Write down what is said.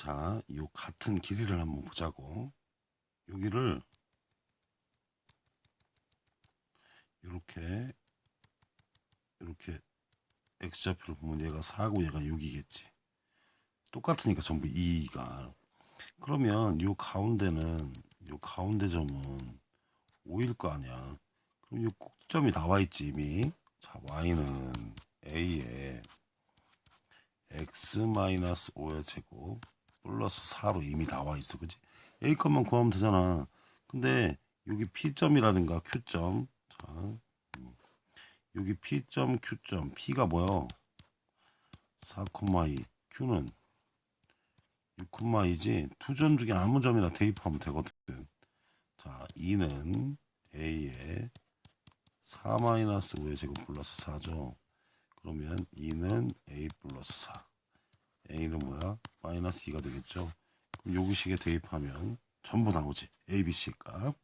자, 이 같은 길이를 한번 보자고. 여기를 이렇게 이렇게 x좌표를 보면 얘가 4고 얘가 6이겠지. 똑같으니까 전부 2가. 그러면 요 가운데는 요 가운데 점은 5일 거 아니야. 그럼 요 꼭점이 나와 있지 이미. 자, y는 a에 x-5의 제곱 플러스 4로 이미 나와 있어. 그지? a 것만 구하면 되잖아. 근데 여기 p점이라든가 q점. 자, 음. 여기 p점, q점. p가 뭐야? 4,2. q는 6,2지. 두 점 중에 아무 점이나 대입하면 되거든. 자, 2는 a에 4-5의 제곱 플러스 4죠. 그러면 2는 a 플러스 4. a는 뭐야? 마이너스 2가 되겠죠. 그럼 요기식에 대입하면 전부 나오지. a, b, c 값.